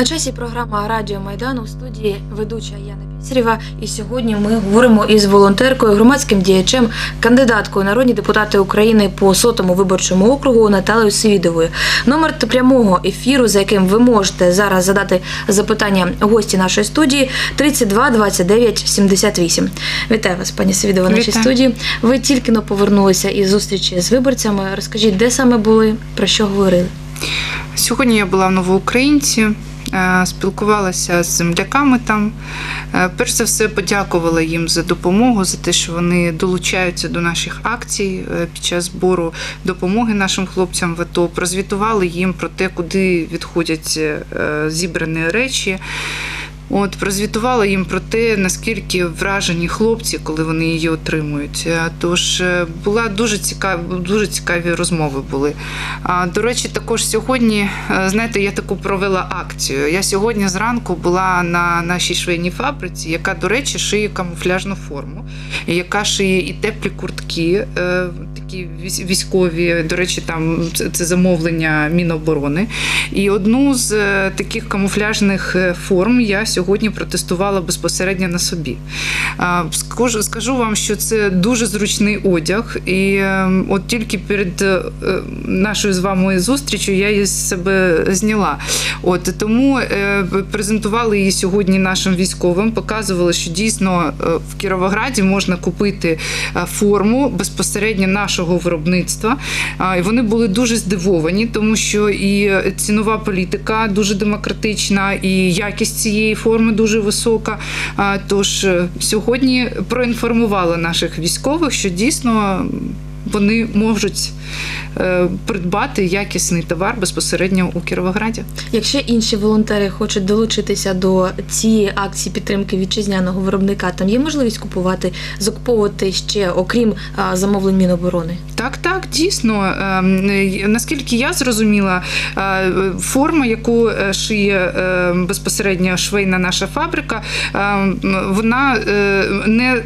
На часі програма Радіо Майдан у студії ведуча Яна Пісарєва. І сьогодні ми говоримо із волонтеркою, громадським діячем, кандидаткою народні депутати України по сотому виборчому округу Наталею Свідовою. Номер прямого ефіру, за яким ви можете зараз задати запитання гості нашої студії 32 29 78. Вітаю вас, пані Свідова, в нашій Вітаю. студії. Ви тільки но повернулися із зустрічі з виборцями. Розкажіть, де саме були, про що говорили? Сьогодні я була в Новоукраїнці, спілкувалася з земляками там. Е, Перш за все, подякувала їм за допомогу, за те, що вони долучаються до наших акцій е, під час збору допомоги нашим хлопцям в АТО. Прозвітували їм про те, куди відходять е, зібрані речі. От прозвітувала їм про те, наскільки вражені хлопці, коли вони її отримують. Тож е, була дуже цікаві, дуже цікаві розмови були. А до речі, також сьогодні, е, знаєте, я таку провела акцію. Я сьогодні зранку була на нашій швейній фабриці, яка, до речі, шиє камуфляжну форму, яка шиє і теплі куртки, е, такі військові. До речі, там це- замовлення Міноборони. І одну з е, таких камуфляжних е, форм я сьогодні протестувала безпосередньо на собі. Скажу, вам, що це дуже зручний одяг, і е, от тільки перед е, нашою з вами зустрічю я її з себе зняла. От тому презентували її сьогодні нашим військовим, показували, що дійсно в Кіровограді можна купити форму безпосередньо нашого виробництва. А, І вони були дуже здивовані, тому що і цінова політика дуже демократична, і якість цієї форми дуже висока. Тож е, сьогодні проінформували наших військових, що дійсно вони можуть е, придбати якісний товар безпосередньо у Кіровограді. Якщо інші волонтери хочуть долучитися до цієї акції підтримки вітчизняного виробника, там є можливість купувати, закуповувати ще окрім замовлень Міноборони. Так, так, дійсно. Ем, е, Наскільки я зрозуміла, е, форма, яку шиє безпосередньо швейна наша фабрика, ем, вона не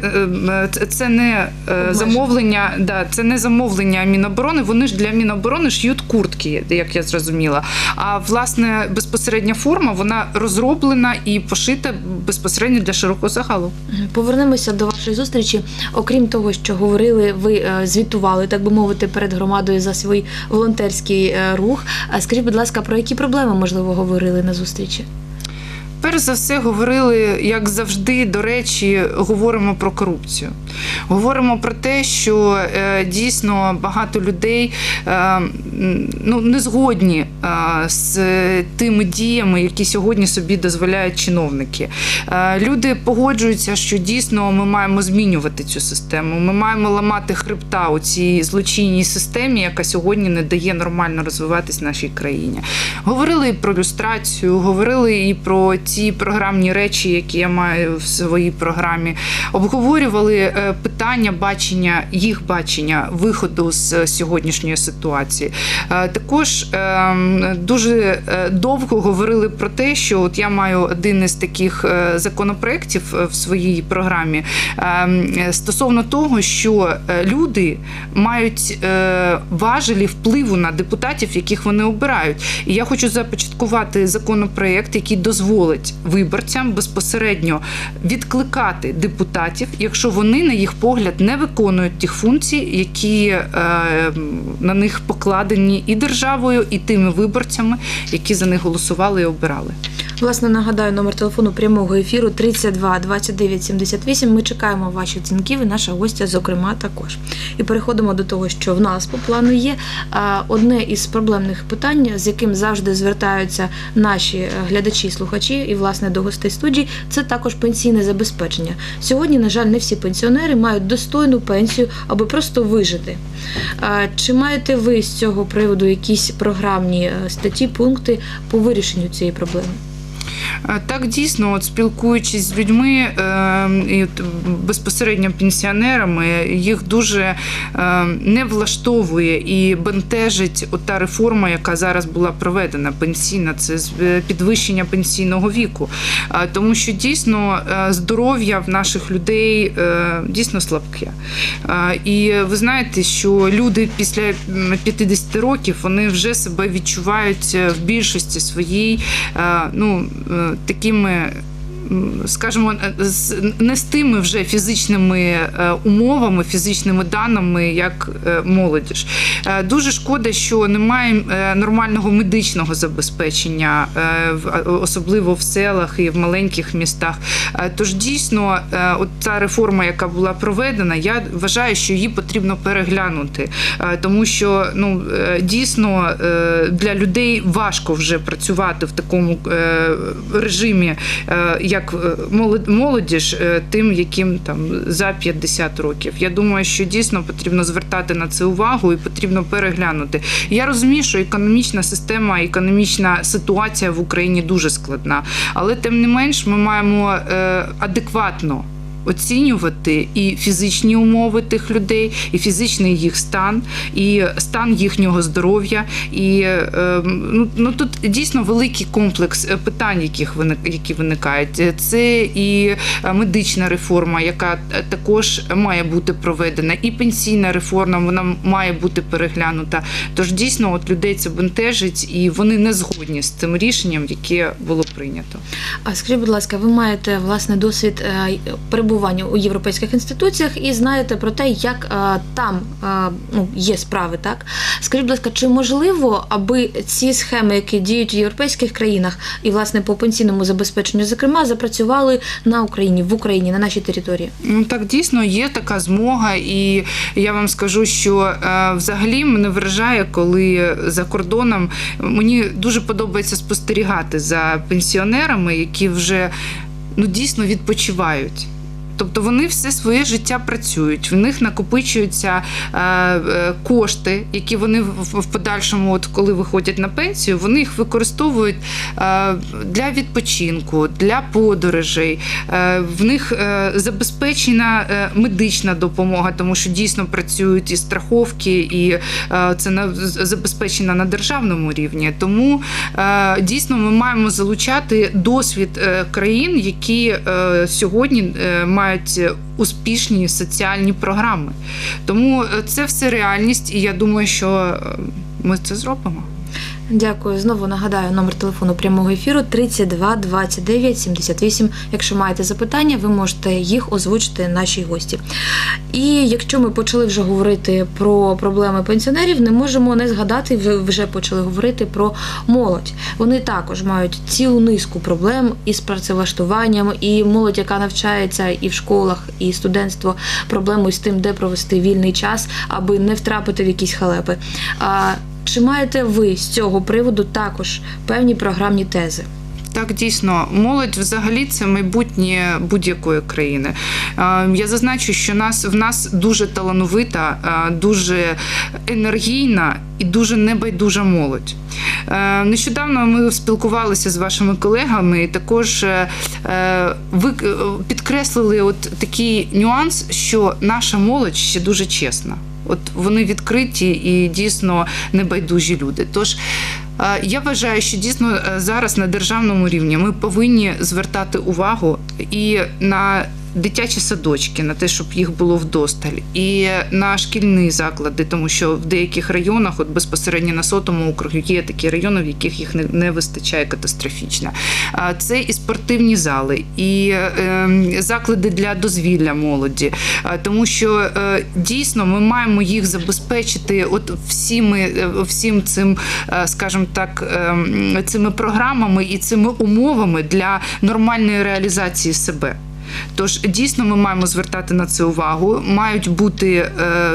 це- не замовлення, да, це не замовлення Міноборони. Вони ж для Міноборони шиють куртки, як я зрозуміла. А власне безпосередня форма вона розроблена і пошита безпосередньо для широкого загалу. Повернемося до вашої зустрічі. Окрім того, що говорили, ви е, звітували, так би мовити, перед громадою за свій волонтерський е, рух. А скажіть, будь ласка, про які проблеми можливо говорили на зустрічі? Перш за все, говорили, як завжди, до речі, говоримо про корупцію. Говоримо про те, що е, дійсно багато людей е, ну, не згодні е, з тими діями, які сьогодні собі дозволяють чиновники. Люди погоджуються, що дійсно ми маємо змінювати цю систему. Ми маємо ламати хребта у цій злочинній системі, яка сьогодні не дає нормально розвиватись нашій країні. Говорили і про люстрацію, говорили і про ті програмні речі, які я маю в своїй програмі. Обговорювали е, питання бачення, їх бачення виходу з сьогоднішньої ситуації. Е, Також е, дуже е, довго говорили про те, що от я маю один із таких законопроєктів в своїй програмі е, стосовно того, що люди мають важелі впливу на депутатів, яких вони обирають. І я хочу започаткувати законопроєкт, який дозволить виборцям безпосередньо відкликати депутатів, якщо вони, на їх погляд, не виконують тих функцій, які е, на них покладені і державою, і тими виборцями, які за них голосували і обирали. Власне, нагадаю, номер телефону прямого ефіру 32 29 78. Ми чекаємо ваших дзвінків і наша гостя, зокрема, також. І переходимо до того, що в нас по плану є. Одне із проблемних питань, з яким завжди звертаються наші е, глядачі слухачі, і власне до гостей студії, це також пенсійне забезпечення. Сьогодні, на жаль, не всі пенсіонери мають достойну пенсію, аби просто вижити. Чи маєте ви з цього приводу якісь програмні е, статті, пункти по вирішенню цієї проблеми? Е, Так, дійсно, от спілкуючись з людьми е, і безпосередньо пенсіонерами, їх дуже е, не влаштовує і бентежить та реформа, яка зараз була проведена, пенсійна, це е, підвищення пенсійного віку. Тому що дійсно е, здоров'я в наших людей дійсно слабке. І ви знаєте, що люди після м, 50 років вони вже себе відчувають в більшості своїй ну, такими. Скажімо, не з тими вже фізичними е, умовами, фізичними даними, як е, молодіж. Е, Дуже шкода, що немає нормального медичного забезпечення, особливо в селах і в маленьких містах. Тож дійсно, от та реформа, яка була проведена, я вважаю, що її потрібно переглянути, тому що ну дійсно для людей важко вже працювати в такому режимі, як е, молод- молодіж, е, тим, яким там за 50 років. Я думаю, що дійсно потрібно звертати на це увагу і потрібно переглянути. Я розумію, що економічна система, економічна ситуація в Україні дуже складна, але тим не менш ми маємо е, адекватно. Оцінювати і фізичні умови тих людей, і фізичний їх стан, і стан їхнього здоров'я. І е, ну, ну тут дійсно великий комплекс е, питань, яких виник, які виникають. Е, Це і е, медична реформа, яка також має бути проведена, і пенсійна реформа вона має бути переглянута. Тож дійсно, от людей це бентежить, і вони не згодні з цим рішенням, яке було прийнято. А скажіть, будь ласка, ви маєте власне досвід е, перебування у європейських інституціях і знаєте про те, як е, там е, ну, є справи, так? Скажіть, будь ласка, чи можливо, аби ці схеми, які діють в європейських країнах, і власне по пенсійному забезпеченню, зокрема, запрацювали на Україні в Україні, на нашій території? Ну так дійсно є така змога, і я вам скажу, що е, взагалі мене вражає, коли за кордоном мені дуже подобається спостерігати за пенсіонерами, які вже ну дійсно відпочивають. Тобто вони все своє життя працюють, в них накопичуються е, е, кошти, які вони в, подальшому, от коли виходять на пенсію, вони їх використовують е, для відпочинку, для подорожей. В них забезпечена медична допомога, тому що дійсно працюють і страховки, і це на, з- забезпечено на державному рівні. Тому дійсно ми маємо залучати досвід країн, які сьогодні е, мають успішні соціальні програми. Тому е, це все реальність, і я думаю, що е, ми це зробимо. Дякую. Знову нагадаю номер телефону прямого ефіру 32 29 78. Якщо маєте запитання, ви можете їх озвучити нашій гості. І якщо ми почали вже говорити про проблеми пенсіонерів, не можемо не згадати, ви вже почали говорити про молодь. Вони також мають цілу низку проблем із працевлаштуванням, і молодь, яка навчається і в школах, і студентство, проблеми з тим, де провести вільний час, аби не втрапити в якісь халепи. Чи маєте ви з цього приводу також певні програмні тези? Так, дійсно, молодь взагалі це майбутнє будь-якої країни. Е, Я зазначу, що нас в нас дуже талановита, е, дуже енергійна і дуже небайдужа молодь. Е, Нещодавно ми спілкувалися з вашими колегами, і також ви підкреслили от такий нюанс, що наша молодь ще дуже чесна. От вони відкриті і дійсно небайдужі люди. Тож е, я вважаю, що дійсно е, зараз на державному рівні ми повинні звертати увагу і на дитячі садочки, на те, щоб їх було вдосталь, і на шкільні заклади, тому що в деяких районах, от безпосередньо на сотому округу, є такі райони, в яких їх не, вистачає катастрофічно. Це і спортивні зали, і е, заклади для дозвілля молоді, тому що е, дійсно ми маємо їх забезпечити от всіми, е, всім цим, е, скажімо так, е, цими програмами і цими умовами для нормальної реалізації себе. Тож дійсно ми маємо звертати на це увагу. Мають бути е,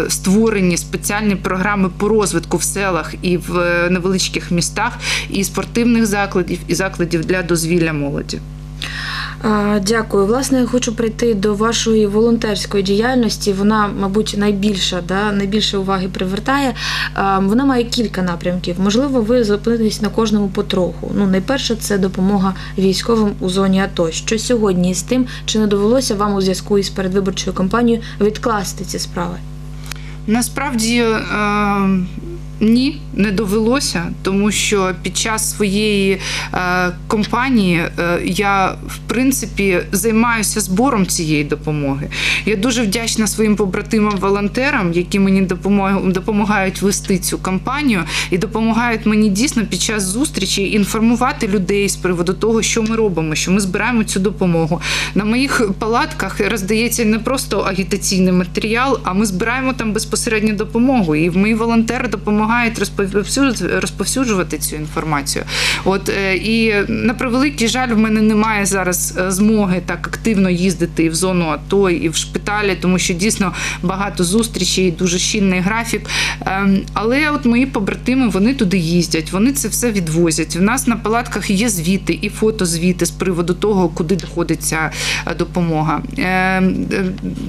створені спеціальні програми по розвитку в селах і в е, невеличких містах, і спортивних закладів, і закладів для дозвілля молоді. Дякую. Власне, я хочу прийти до вашої волонтерської діяльності. Вона, мабуть, найбільша, да, найбільше уваги привертає. Вона має кілька напрямків. Можливо, ви зупинитесь на кожному потроху. Ну, найперше, це допомога військовим у зоні АТО. Що сьогодні з тим, чи не довелося вам у зв'язку із передвиборчою кампанією відкласти ці справи? Насправді е, ні, не довелося, тому що під час своєї е, кампанії е, я в принципі займаюся збором цієї допомоги. Я дуже вдячна своїм побратимам-волонтерам, які мені допомагають вести цю кампанію і допомагають мені дійсно під час зустрічі інформувати людей з приводу того, що ми робимо, що ми збираємо цю допомогу. На моїх палатках роздається не просто агітаційний матеріал, а ми збираємо там безпосередньо допомогу. І мої волонтери допомагають розповсюджувати, розповсюджувати цю інформацію. От е, і на превеликий жаль, в мене немає зараз е, змоги так активно їздити і в зону АТО, і в шпиталі, тому що дійсно багато зустрічей, дуже щільний графік. Ем, Але от мої побратими вони туди їздять, вони це все відвозять. У нас на палатках є звіти і фотозвіти з приводу того, куди доходить ця е, допомога. Ем,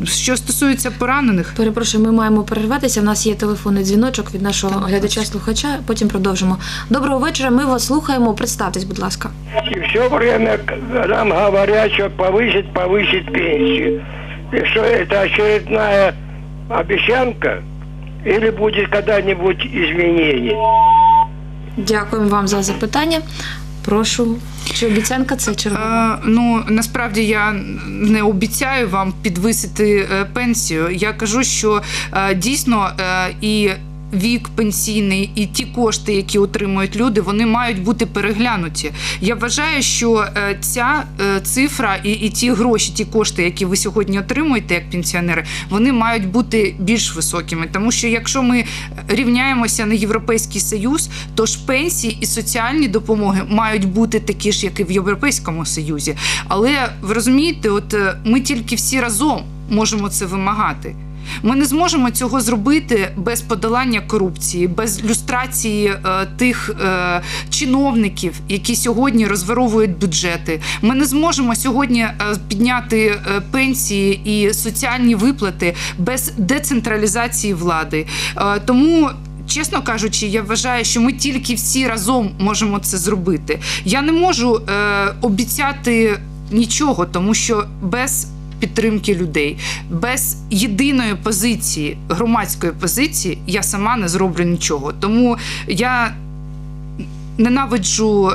Що стосується поранених, Перепрошую, ми маємо перерватися. У нас є телефонний дзвіночок від нашого глядача-слухача. Потім продовжимо. Доброго вечора. Ми вас слухаємо. Представтесь, будь ласка. И все время к- нам говорят, что повысить, повысить пенсию. И что это очередная обещанка или будет когда-нибудь изменение? Дякуємо вам за запитання. Прошу, чи обіцянка це чергова? Е, ну насправді я не обіцяю вам підвисити е, пенсію. Я кажу, що е, дійсно е, і. Вік пенсійний і ті кошти, які отримують люди, вони мають бути переглянуті. Я вважаю, що е, ця е, цифра і, і ті гроші, ті кошти, які ви сьогодні отримуєте як пенсіонери, вони мають бути більш високими. Тому що якщо ми рівняємося на європейський союз, то ж пенсії і соціальні допомоги мають бути такі ж, як і в Європейському Союзі. Але ви розумієте, от е, ми тільки всі разом можемо це вимагати. Ми не зможемо цього зробити без подолання корупції, без люстрації е, тих е, чиновників, які сьогодні розворовують бюджети. Ми не зможемо сьогодні е, підняти е, пенсії і соціальні виплати без децентралізації влади. Е, тому. Чесно кажучи, я вважаю, що ми тільки всі разом можемо це зробити. Я не можу е, обіцяти нічого, тому що без підтримки людей, без єдиної позиції, громадської позиції, я сама не зроблю нічого. Тому я ненавиджу,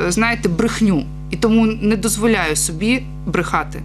е, знаєте, брехню і тому не дозволяю собі брехати.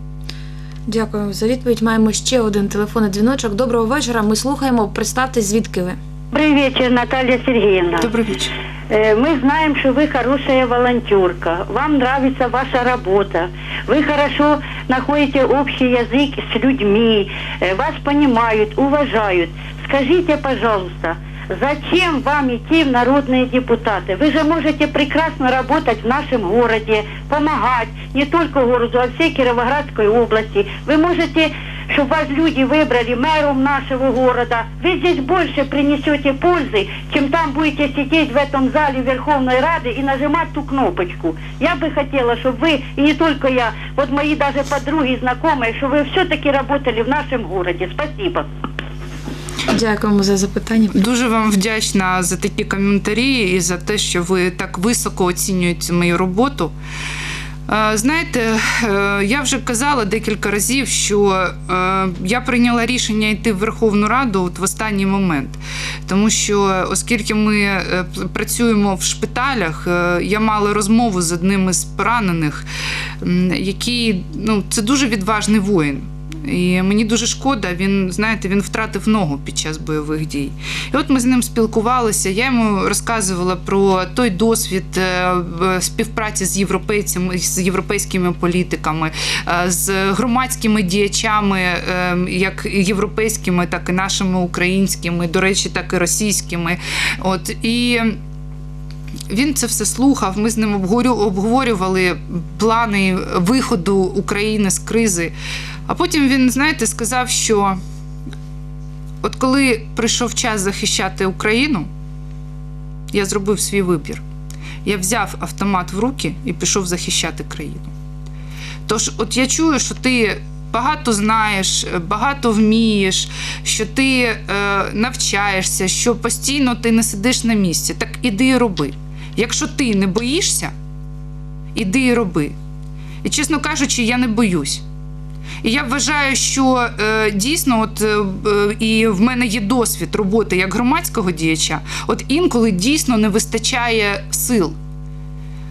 Дякую за відповідь. Маємо ще один телефонний дзвіночок. Доброго вечора. Ми слухаємо. Представтесь, звідки ви? Добрый вечер, Наталья Сергеевна. Добрий вечір. Э, Мы знаем, что вы хорошая волонтерка. Вам нравится ваша работа. Вы хорошо находите общий язык с людьми. Э, Вас понимают, уважают. Скажите, пожалуйста, зачем вам идти в народные депутаты? Вы же можете прекрасно работать в нашем городе, помогать не только городу, а всей Кировоградской области. Вы можете чтобы вас люди выбрали мэром нашего города. Вы здесь больше принесете пользы, чем там будете сидеть в этом зале Верховной Рады и нажимать ту кнопочку. Я бы хотела, чтобы вы, и не только я, вот мои даже подруги, знакомые, чтобы вы все-таки работали в нашем городе. Спасибо. Дякуємо за запитання. Дуже вам вдячна за такі коментарі і за те, що ви так високо оцінюєте мою роботу. Знаєте, е, я вже казала декілька разів, що е, я прийняла рішення йти в Верховну Раду от в останній момент. Тому що, оскільки ми е, працюємо в шпиталях, я мала розмову з одним із поранених, який ну, це дуже відважний воїн. І мені дуже шкода, він, знаєте, він втратив ногу під час бойових дій. І от ми з ним спілкувалися. Я йому розказувала про той досвід е, співпраці з європейцями, з європейськими політиками, е, з громадськими діячами, е, як європейськими, так і нашими українськими, до речі, так і російськими. От і. Він це все слухав. Ми з ним обговорювали плани виходу України з кризи. А потім він, знаєте, сказав, що от коли прийшов час захищати Україну, я зробив свій вибір. Я взяв автомат в руки і пішов захищати країну. Тож, от я чую, що ти багато знаєш, багато вмієш, що ти е, навчаєшся, що постійно ти не сидиш на місці. Так іди і роби. Якщо ти не боїшся, іди і роби. І чесно кажучи, я не боюсь. І я вважаю, що е, дійсно, от е, е, і в мене є досвід роботи як громадського діяча. От інколи дійсно не вистачає сил,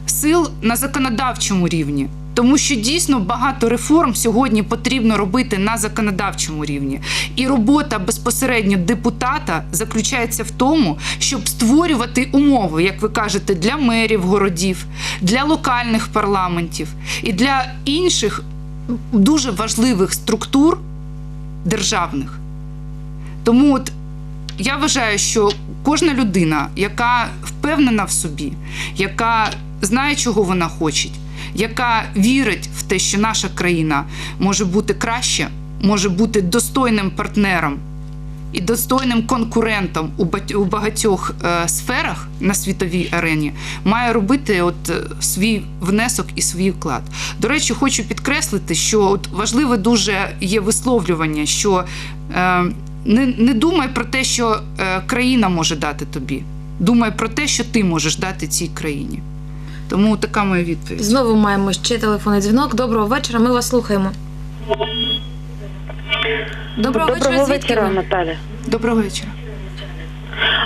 сил на законодавчому рівні. Тому що дійсно багато реформ сьогодні потрібно робити на законодавчому рівні. І робота безпосередньо депутата заключається в тому, щоб створювати умови, як ви кажете, для мерів городів, для локальних парламентів і для інших дуже важливих структур державних. Тому от я вважаю, що кожна людина, яка впевнена в собі, яка знає, чого вона хоче, яка вірить в те, що наша країна може бути краще, може бути достойним партнером і достойним конкурентом у у багатьох е, сферах на світовій арені, має робити от е, свій внесок і свій вклад. До речі, хочу підкреслити, що от важливе дуже є висловлювання, що е, не, не думай про те, що країна може дати тобі. Думай про те, що ти можеш дати цій країні. Тому така моя відповідь. Знову маємо ще телефонний дзвінок. Доброго вечора. Ми вас слухаємо. Доброго, вечора. Звідки ви? Наталя. Доброго вечора.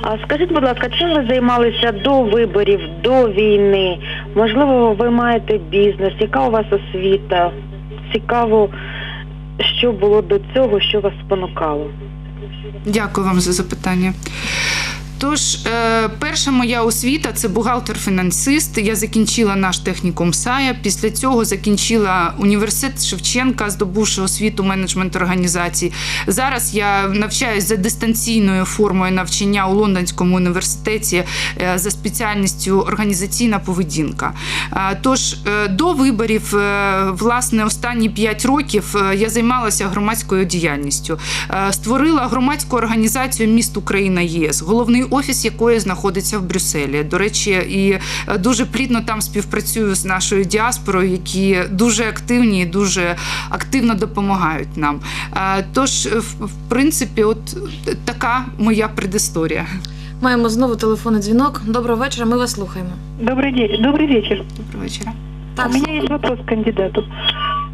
А скажіть, будь ласка, чим ви займалися до виборів, до війни? Можливо, ви маєте бізнес, яка у вас освіта? Цікаво, що було до цього, що вас спонукало? Дякую вам за запитання. Тож, е, перша моя освіта це бухгалтер-фінансист. Я закінчила наш технікум САЯ. Після цього закінчила університет Шевченка, здобувши освіту менеджмент організацій. Зараз я навчаюсь за дистанційною формою навчання у Лондонському університеті е, за спеціальністю організаційна поведінка. Е, Тож до виборів, власне, останні 5 років я займалася громадською діяльністю. Створила громадську організацію міст Україна ЄС, головний офіс якої знаходиться в Брюсселі. До речі, і е, дуже плідно там співпрацюю з нашою діаспорою, які дуже активні і дуже активно допомагають нам. Е, Тож, е, в принципі, от така моя предісторія. Маємо знову телефонний дзвінок. Доброго вечора. Ми вас слухаємо. Добрый день, добрый вечер. Доброго вечора. Так, У меня есть вопрос к кандидату.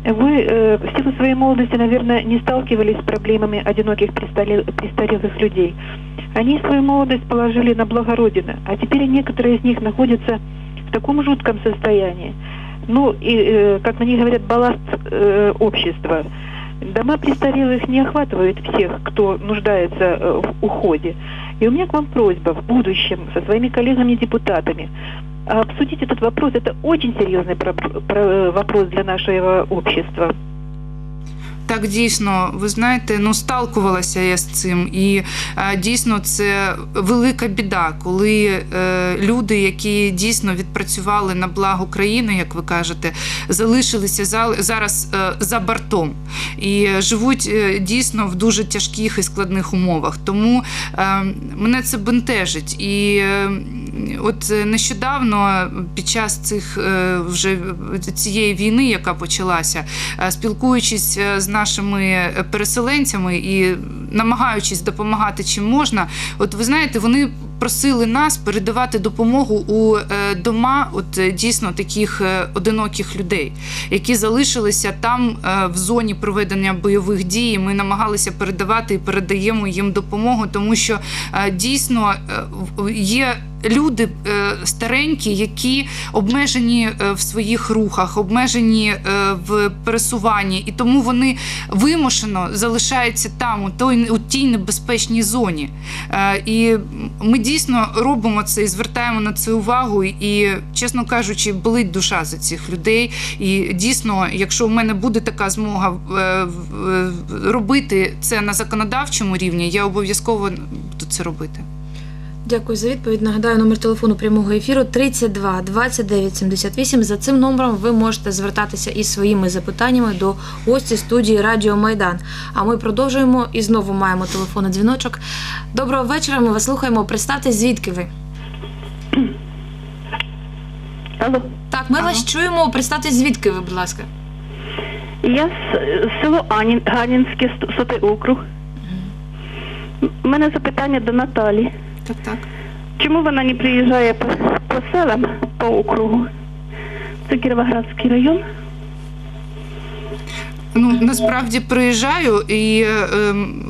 Вы э, в силу своей молодости, наверное, не сталкивались с проблемами одиноких престаре- престарелых людей. Они свою молодость положили на благо Родины, а теперь некоторые из них находятся в таком жутком состоянии. Ну, и, э, как на них говорят, балласт э, общества. Дома престарелых не охватывают всех, кто нуждается э, в уходе. И у меня к вам просьба в будущем со своими коллегами-депутатами обсудить этот вопрос. Это очень серьезный про- про- вопрос для нашего общества. Так, дійсно, ви знаєте, ну сталкувалася я з цим, і е, дійсно це велика біда, коли е, люди, які дійсно відпрацювали на благо країни, як ви кажете, залишилися за, зараз е, за бортом і живуть дійсно в дуже тяжких і складних умовах. Тому мене це бентежить. І от нещодавно під час цих вже цієї війни, яка почалася, спілкуючись з нашими переселенцями і намагаючись допомагати чим можна, от ви знаєте, вони просили нас передавати допомогу у е, дома, от е, дійсно таких е, одиноких людей, які залишилися там в зоні проведення бойових дій. Ми намагалися передавати і передаємо їм допомогу, тому що дійсно є. Люди старенькі, які обмежені в своїх рухах, обмежені в пересуванні, і тому вони вимушено залишаються там, у той у тій небезпечній зоні. Е, І ми дійсно робимо це і звертаємо на це увагу. І, чесно кажучи, болить душа за цих людей. І дійсно, якщо в мене буде така змога е, е, робити це на законодавчому рівні, я обов'язково буду це робити. Дякую за відповідь. Нагадаю, номер телефону прямого ефіру 32 29 78. За цим номером ви можете звертатися із своїми запитаннями до гості студії Радіо Майдан. А ми продовжуємо і знову маємо телефонний дзвіночок. Доброго вечора. Ми вас слухаємо. Представте, звідки ви? Алло. Так, ми Ага. вас чуємо. Представте, звідки ви, будь ласка. Я з село Анін, Ганінське, сотий округ. У мене запитання до Наталі. Так, так. Чому вона не приїжджає по, по селам по округу? Це Кіровоградський район. Ну насправді приїжджаю, і е,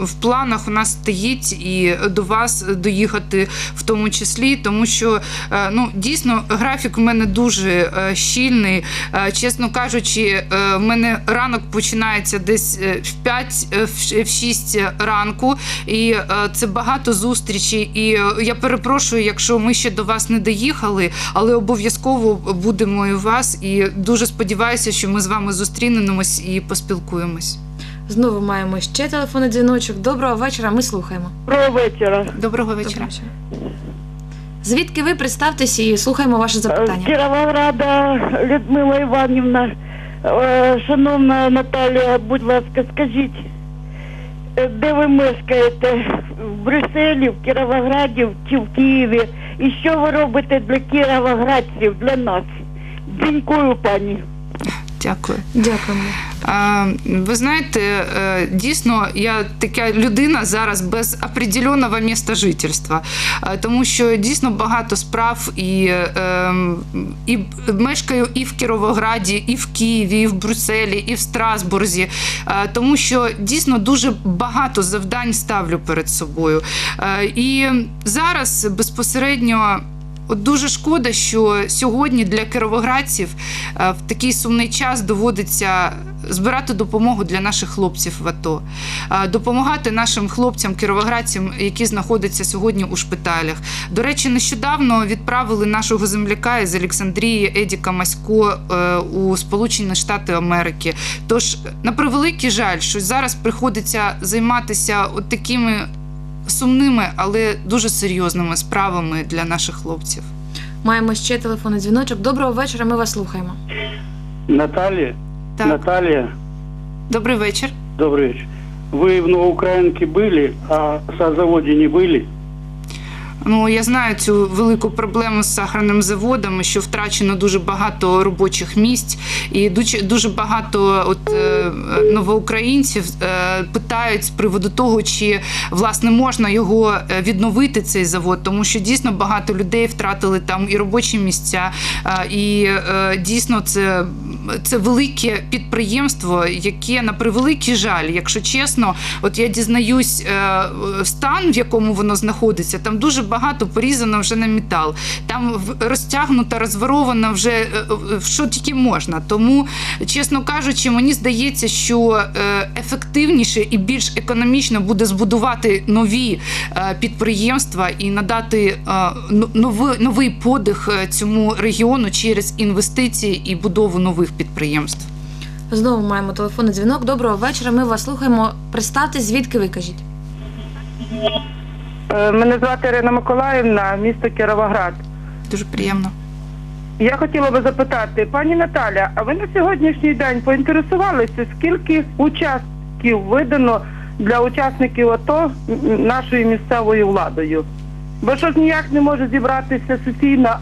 в планах у нас стоїть і до вас доїхати в тому числі, тому що е, ну дійсно графік в мене дуже е, щільний. Е, чесно кажучи, е, в мене ранок починається десь е, в 5 е, в 6 ранку, і е, це багато зустрічей. І е, я перепрошую, якщо ми ще до вас не доїхали, але обов'язково будемо і у вас. І дуже сподіваюся, що ми з вами зустрінемось і поспілкуємось. Знову маємо ще телефонний дзвіночок. Доброго вечора, ми слухаємо. Доброго вечора. Доброго вечора. Звідки ви представтеся і слухаємо ваше запитання? Кіровограда Людмила Іванівна. Е, Шановна Наталія, будь ласка, скажіть, е, де ви мешкаєте? В Брюсселі, в Кіровограді чи в Києві? І що ви робите для кіровоградців, для нас? Дякую, пані. Дякую. Дякуємо. Ви знаєте, е, дійсно, я така людина зараз без определеного міста жительства, Е, тому що дійсно багато справ і, е, і мешкаю і в Кіровограді, і в Києві, і в Брюсселі, і в Страсбурзі, Е, тому що дійсно дуже багато завдань ставлю перед собою. І зараз безпосередньо. От дуже шкода, що сьогодні для кіровоградців е, в такий сумний час доводиться збирати допомогу для наших хлопців в АТО, е, допомагати нашим хлопцям, кіровоградцям, які знаходяться сьогодні у шпиталях. До речі, нещодавно відправили нашого земляка із Олександрії Едіка Масько е, у Сполучені Штати Америки. Тож, на превеликий жаль, що зараз приходиться займатися от такими сумними, але дуже серйозними справами для наших хлопців. Маємо ще телефонний дзвіночок. Доброго вечора, ми вас слухаємо. Наталья, Так, Наталья, добрий вечір. добрый вечер. Вы в Новоукраинке были, а в заводе не были? Ну я знаю цю велику проблему з сахарним заводом, що втрачено дуже багато робочих місць, і дуже дуже багато от е, новоукраїнців е, питають з приводу того, чи власне можна його е, відновити цей завод, тому що дійсно багато людей втратили там і робочі місця, і дійсно це. Це велике підприємство, яке на превеликий жаль, якщо чесно, от я дізнаюсь е, стан, в якому воно знаходиться, там дуже багато порізано вже на метал. Там розтягнуто, розворовано вже е, е, що тільки можна. Тому, чесно кажучи, мені здається, що ефективніше і більш економічно буде збудувати нові підприємства і надати е, новий, подих цьому регіону через інвестиції і будову нових підприємств. Знову маємо телефонний дзвінок. Доброго вечора, ми вас слухаємо. Представте, звідки ви кажіть. Е, Мене звати Ірина Миколаївна, місто Кіровоград. Дуже приємно. Я хотіла би запитати, пані Наталя, а ви на сьогоднішній день поінтересувалися, скільки участків видано для учасників АТО нашою місцевою владою? Бо щось ніяк не може зібратися сесійна,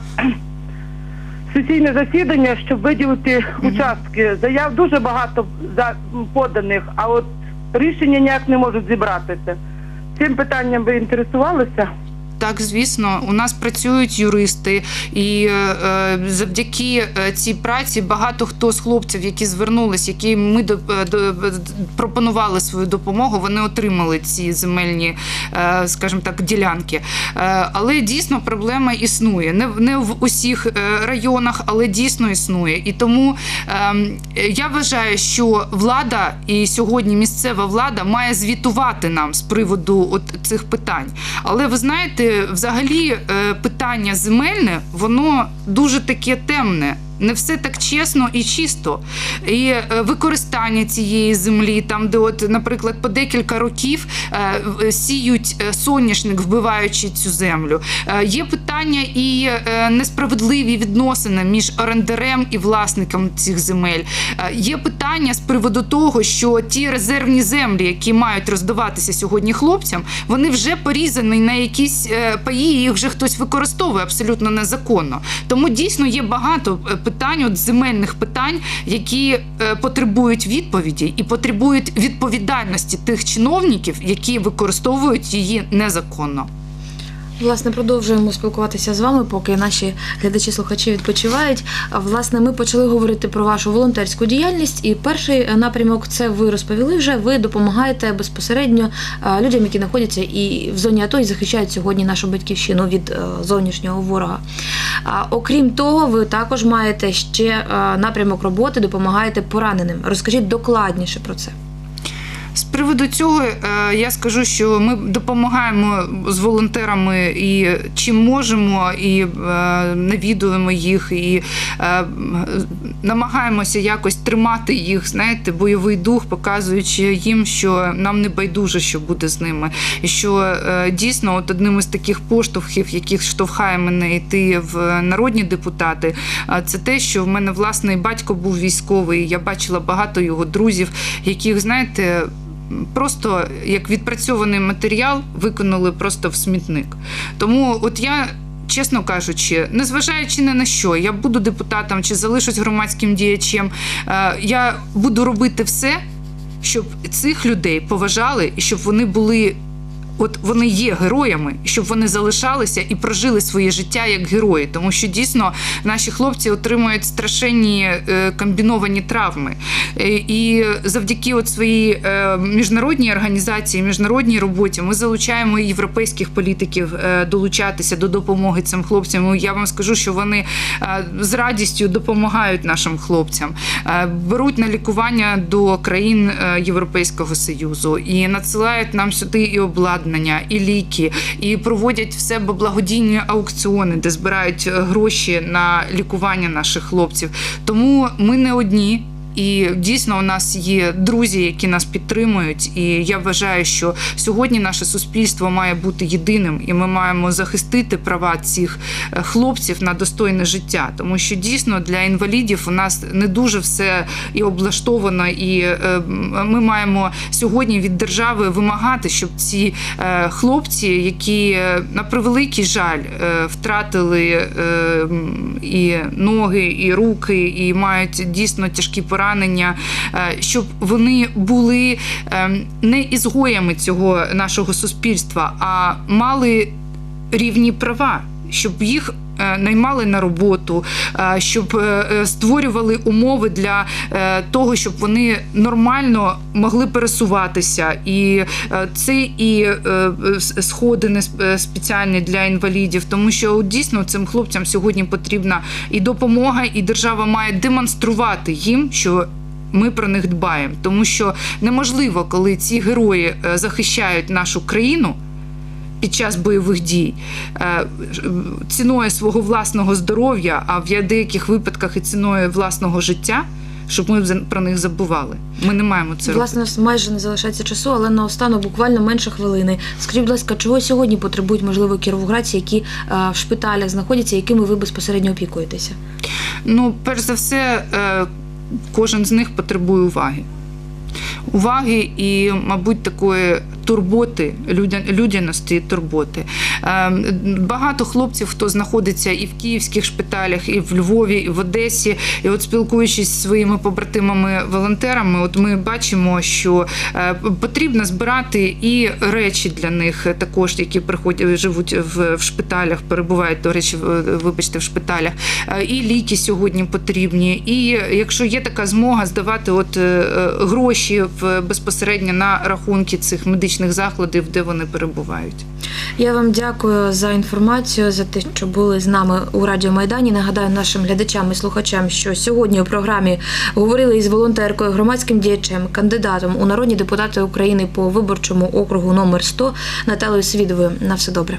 сесійне засідання, щоб виділити участки. Заяв дуже багато поданих, а от рішення ніяк не можуть зібратися. Цим питанням ви інтересувалися? Так, звісно, у нас працюють юристи, і е, завдяки е, цій праці багато хто з хлопців, які звернулись, які ми е, пропонували свою допомогу, вони отримали ці земельні, е, скажімо так, ділянки. Е, але дійсно проблема існує. Не, не в усіх е, районах, але дійсно існує. І тому ем, я вважаю, що влада і сьогодні місцева влада має звітувати нам з приводу от цих питань. Але ви знаєте, взагалі е, питання земельне, воно дуже таке темне. Не все так чесно і чисто. І е, використання цієї землі, там, де, от, наприклад, по декілька років е, сіють е, соняшник, вбиваючи цю землю. Є питання і несправедливі відносини між орендарем і власником цих земель. Є питання з приводу того, що ті резервні землі, які мають роздаватися сьогодні хлопцям, вони вже порізані на якісь паї, їх вже хтось використовує абсолютно незаконно. Тому дійсно є багато питань, от земельних питань, які е, потребують відповіді і потребують відповідальності тих чиновників, які використовують її незаконно. Власне, продовжуємо спілкуватися з вами, поки наші глядачі-слухачі відпочивають. Власне, ми почали говорити про вашу волонтерську діяльність, і перший е, напрямок це ви розповіли вже. Ви допомагаєте безпосередньо е, людям, які знаходяться і в зоні АТО і захищають сьогодні нашу батьківщину від е, зовнішнього ворога. Окрім того, ви також маєте ще напрямок роботи, допомагаєте пораненим. Розкажіть докладніше про це. З приводу цього е, я скажу, що ми допомагаємо з волонтерами і чим можемо, і е, навідуємо їх, і е, намагаємося якось тримати їх, знаєте, бойовий дух, показуючи їм, що нам не байдуже, що буде з ними, і що дійсно, от одним із таких поштовхів, яких штовхає мене йти в народні депутати, це те, що в мене власний батько був військовий. Я бачила багато його друзів, яких знаєте. Просто як відпрацьований матеріал викинули просто в смітник. Тому, от я, чесно кажучи, незважаючи ні на що, я буду депутатом чи залишусь громадським діячем, е, я буду робити все, щоб цих людей поважали і щоб вони були. От вони є героями, щоб вони залишалися і прожили своє життя як герої, тому що дійсно наші хлопці отримують страшенні е, комбіновані травми. Е, І завдяки от своїй е, міжнародній організації, міжнародній роботі ми залучаємо європейських політиків долучатися до допомоги цим хлопцям. І Я вам скажу, що вони з радістю допомагають нашим хлопцям, беруть на лікування до країн Європейського союзу і надсилають нам сюди і обладнання, і ліки, і проводять в себе благодійні аукціони, де збирають гроші на лікування наших хлопців. Тому ми не одні. І дійсно у нас є друзі, які нас підтримують. І я вважаю, що сьогодні наше суспільство має бути єдиним, і ми маємо захистити права цих е, хлопців на достойне життя. Тому що дійсно для інвалідів у нас не дуже все і облаштовано, і е, ми маємо сьогодні від держави вимагати, щоб ці е, хлопці, які на превеликий жаль втратили і ноги, і руки, і мають дійсно тяжкі поранення, е, щоб вони були е, не ізгоями цього нашого суспільства, а мали рівні права, щоб їх. Е, Наймали на роботу, е, щоб е, створювали умови для того, щоб вони нормально могли пересуватися. І це і сходини спеціальні для інвалідів, тому що дійсно цим хлопцям сьогодні потрібна і допомога, і держава має демонструвати їм, що ми про них дбаємо, тому що неможливо, коли ці герої захищають нашу країну. Під час бойових дій е, ціною свого власного здоров'я, а в деяких випадках і ціною власного життя, щоб ми про них забували. Ми не маємо це. Власне, нас майже не залишається часу, але наостанок буквально менше хвилини. Скажіть, будь ласка, чого сьогодні потребують, можливо, кіровоградці, які е, в шпиталях знаходяться, якими ви безпосередньо опікуєтеся? Ну, перш за все, е, кожен з них потребує уваги. Уваги і, мабуть, такої турботи, людяності турботи. Е, Багато хлопців, хто знаходиться і в київських шпиталях, і в Львові, і в Одесі. І от спілкуючись зі своїми побратимами-волонтерами, от ми бачимо, що е, потрібно збирати і речі для них також, які приходять, живуть в, шпиталях, перебувають, до речі, вибачте, в шпиталях. Е, І ліки сьогодні потрібні. І якщо є така змога здавати от е, е, гроші безпосередньо на рахунки цих медичних закладів, де вони перебувають. Я вам дякую за інформацію, за те, що були з нами у Радіо Майдані. Нагадаю нашим глядачам і слухачам, що сьогодні у програмі говорили із волонтеркою, громадським діячем, кандидатом у народні депутати України по виборчому округу номер 100 Наталою Свідовою. На все добре.